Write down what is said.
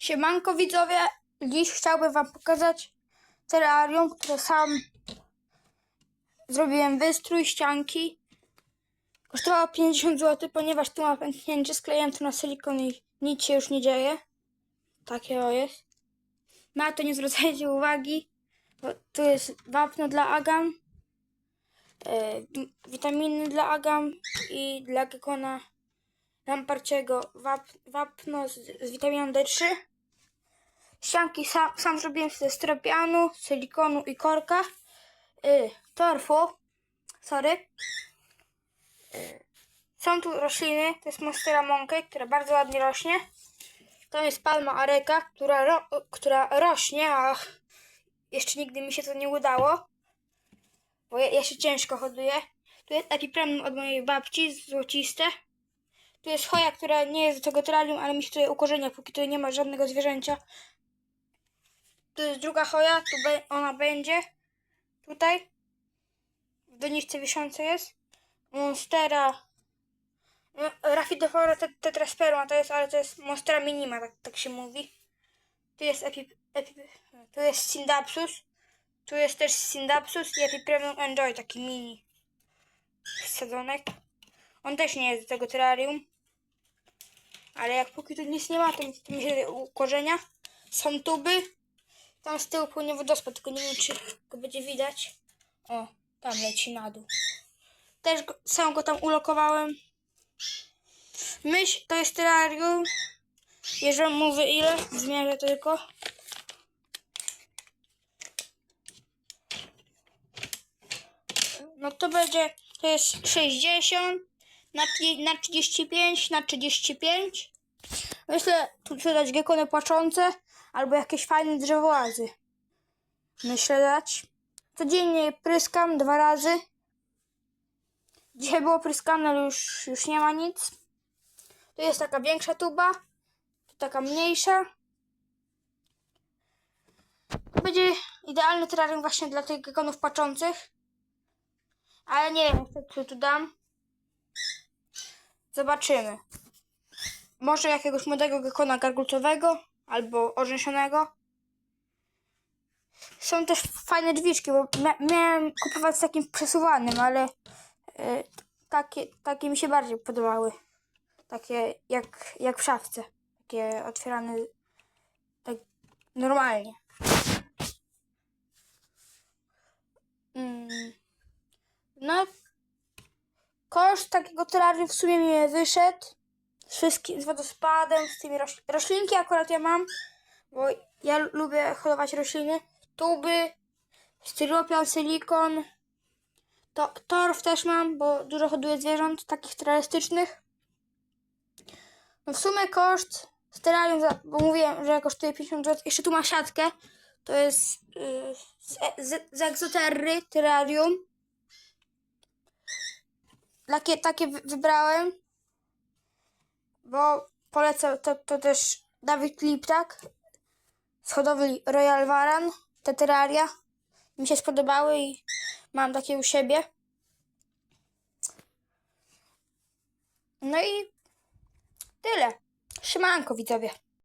Siemanko widzowie, dziś chciałbym wam pokazać terrarium, które sam zrobiłem wystrój, ścianki. Kosztowało 50 zł, ponieważ tu ma pęknięcie, skleiłem to na silikon i nic się już nie dzieje. Takie o jest. Na to nie zwracajcie uwagi, bo tu jest wapno dla agam, d- witaminy dla agam i dla gekona lamparciego wap, wapno z, z witaminą D3. Ścianki sam, sam zrobiłem ze stropianu, silikonu i korka. Y, torfu. Sorry. Y, są tu rośliny. To jest monstera monkey, która bardzo ładnie rośnie. Tam jest palma areka, która, ro, która rośnie, a jeszcze nigdy mi się to nie udało. Bo ja, ja się ciężko hoduję. Tu jest epipremnum od mojej babci, złociste. Tu jest choja, która nie jest do tego terrarium, ale mi się tutaj ukorzenia, póki tutaj nie ma żadnego zwierzęcia. Tu jest druga choja, tu be, ona będzie. Tutaj. W doniczce wiszące jest. Monstera. No, Rafidofora tet- tetrasperma to jest, ale to jest Monstera minima, tak, tak się mówi. Tu jest epi, tu jest Syndapsus. Tu jest też Syndapsus i Epipremnum Enjoy, taki mini sadzonek. On też nie jest do tego terrarium. Ale jak póki tu nic nie ma, to, to mi się ukorzenia. Są tuby. Tam z tyłu płynie wodospad, tylko nie wiem, czy go będzie widać. O, tam leci na dół. Też go, sam go tam ulokowałem. Myśl to jest terrarium. Jeżeli mówię ile, zmierzę tylko. No to będzie, to jest 60 na, na 35 na 35. Myślę, tu trzeba dać gekony płaczące albo jakieś fajne drzewołazy. Myślę dać. Codziennie pryskam dwa razy. Dzisiaj było pryskane, ale już, już nie ma nic. Tu jest taka większa tuba. Tu taka mniejsza. To będzie idealny terrarium właśnie dla tych gekonów płaczących. Ale nie wiem, co tu dam. Zobaczymy. Może jakiegoś młodego gekona gargulcowego albo orzeszonego. Są też fajne drzwiczki, bo mia miałem kupować z takim przesuwanym, ale e, takie, takie mi się bardziej podobały. Takie jak, jak w szafce. Takie otwierane tak normalnie. Mm. No, koszt takiego terrarium w sumie mi wyszedł. Z wszystkim, z wodospadem, z tymi roś, roślinki akurat ja mam, bo ja lubię hodować rośliny. Tuby, styropian, silikon, to, torf też mam, bo dużo hoduję zwierząt takich terrorystycznych. No w sumie koszt za- bo mówiłem, że kosztuje 50 zł. Jeszcze tu ma siatkę. To jest yy, z, z, z egzoterry terrarium. Takie, takie wy- wybrałem, bo polecam to, to też Dawid Liptak z hodowli Royal Varan, te terraria. Mi się spodobały i mam takie u siebie. No i tyle. Szymanko widzowie.